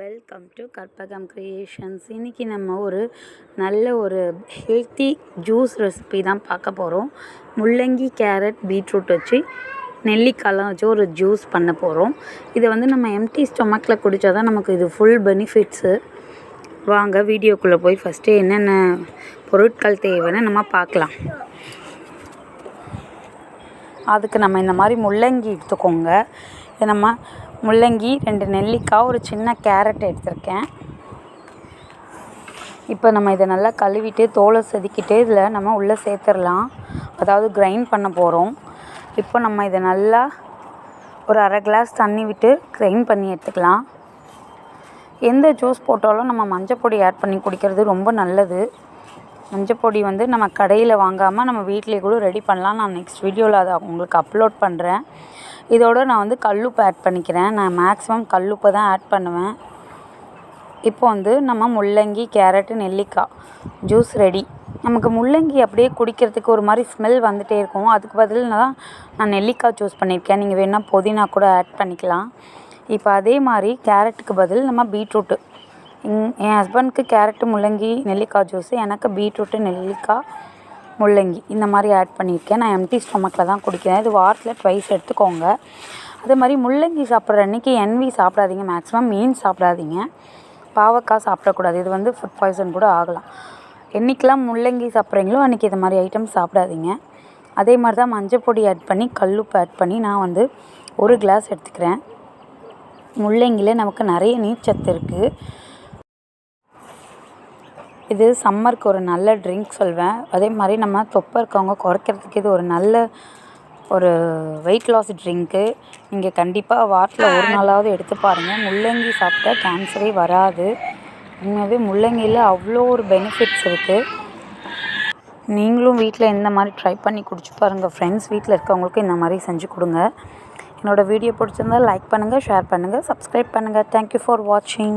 Welcome to Karpagam creations இன்றைக்கி நம்ம ஒரு நல்ல ஒரு ஹெல்த்தி ஜூஸ் ரெசிபி தான் பார்க்க போகிறோம் முள்ளங்கி கேரட் பீட்ரூட் வச்சு நெல்லிக்காய்லாம் வச்சு ஒரு ஜூஸ் பண்ண போகிறோம் இதை வந்து நம்ம எம்டி ஸ்டொமக்கில் குடித்தா தான் நமக்கு இது ஃபுல் பெனிஃபிட்ஸு வாங்க வீடியோக்குள்ளே போய் ஃபஸ்ட்டு என்னென்ன பொருட்கள் தேவைன்னு நம்ம பார்க்கலாம். அதுக்கு நம்ம இந்த மாதிரி முள்ளங்கி எடுத்துக்கோங்க. இது நம்ம முள்ளங்கி ரெண்டு நெல்லிக்காய் ஒரு சின்ன கேரட் எடுத்திருக்கேன். இப்போ நம்ம இதை நல்லா கழுவிட்டு தோலை செதுக்கிட்டு இதில் நம்ம உள்ளே சேர்த்துடலாம். அதாவது கிரைண்ட் பண்ண போகிறோம். இப்போ நம்ம இதை நல்லா ஒரு அரை கிளாஸ் தண்ணி விட்டு கிரைண்ட் பண்ணி எடுத்துக்கலாம். எந்த ஜூஸ் போட்டாலும் நம்ம மஞ்சப்பொடி ஆட் பண்ணி குடிக்கிறது ரொம்ப நல்லது. மஞ்சப்பொடி வந்து நம்ம கடையில் வாங்காமல் நம்ம வீட்டிலேயே கூட ரெடி பண்ணலாம். நான் நெக்ஸ்ட் வீடியோவில் அதை உங்களுக்கு அப்லோட் பண்ணுறேன் இதோட நான் வந்து கல்லுப்பு ஆட் பண்ணிக்கிறேன். நான் மேக்ஸிமம் கல்லுப்பை தான் ஆட் பண்ணுவேன். இப்போ வந்து நம்ம முள்ளங்கி கேரட்டு நெல்லிக்காய் ஜூஸ் ரெடி நமக்கு முள்ளங்கி அப்படியே குடிக்கிறதுக்கு ஒரு மாதிரி ஸ்மெல் வந்துகிட்டே இருக்கும். அதுக்கு பதில் தான் நான் நெல்லிக்காய் சூஸ் பண்ணியிருக்கேன். நீங்கள் வேணால் புதினா கூட ஆட் பண்ணிக்கலாம். இப்போ அதே மாதிரி கேரட்டுக்கு பதில் நம்ம பீட்ரூட்டு என் ஹஸ்பண்ட்க்கு கேரட்டு முள்ளங்கி நெல்லிக்காய் ஜூஸு எனக்கு பீட்ரூட்டு நெல்லிக்காய் முள்ளங்கி இந்த மாதிரி ஆட் பண்ணியிருக்கேன். நான் எம்டி ஸ்டொமக்கில் தான் குடிக்கிறேன். இது வாரத்தில் ட்வைஸ் எடுத்துக்கோங்க. அதே மாதிரி முள்ளங்கி சாப்பிட்ற அன்றைக்கி என்வி சாப்பிடாதீங்க. மேக்ஸிமம் மீன் சாப்பிடாதீங்க. பாவக்காய் சாப்பிடக்கூடாது. இது வந்து ஃபுட் பாய்சன் கூட ஆகலாம். என்றைக்கெலாம் முள்ளங்கி சாப்பிட்றீங்களோ அன்றைக்கி இது மாதிரி ஐட்டம் சாப்பிடாதீங்க. அதே மாதிரி தான் மஞ்சள் பொடி ஆட் பண்ணி கல்லுப்பு ஆட் பண்ணி நான் வந்து ஒரு கிளாஸ் எடுத்துக்கிறேன். முள்ளங்கியில் நமக்கு நிறைய நீர்ச்சத்து இருக்குது இது சம்மருக்கு ஒரு நல்ல ட்ரிங்க் சொல்வேன். அதே மாதிரி நம்ம தொப்பை இருக்கவங்க குறைக்கிறதுக்கு இது ஒரு நல்ல ஒரு வெயிட் லாஸ் ட்ரிங்க்கு நீங்கள் கண்டிப்பாக வாரத்தில் ஒரு நாளாவது எடுத்து பாருங்கள் முள்ளங்கி சாப்பிட்டா கேன்சரே வராது. உண்மையாகவே முள்ளங்கியில் அவ்வளோ ஒரு பெனிஃபிட்ஸ் இருக்குது நீங்களும் வீட்டில் இந்த மாதிரி ட்ரை பண்ணி குடிச்சு பாருங்கள் ஃப்ரெண்ட்ஸ் வீட்டில் இருக்கவங்களுக்கும் இந்த மாதிரி செஞ்சு கொடுங்க. என்னோடய வீடியோ பிடிச்சிருந்தால் லைக் பண்ணுங்கள் ஷேர் பண்ணுங்கள் சப்ஸ்கிரைப் பண்ணுங்கள் தேங்க்யூ ஃபார் வாட்சிங்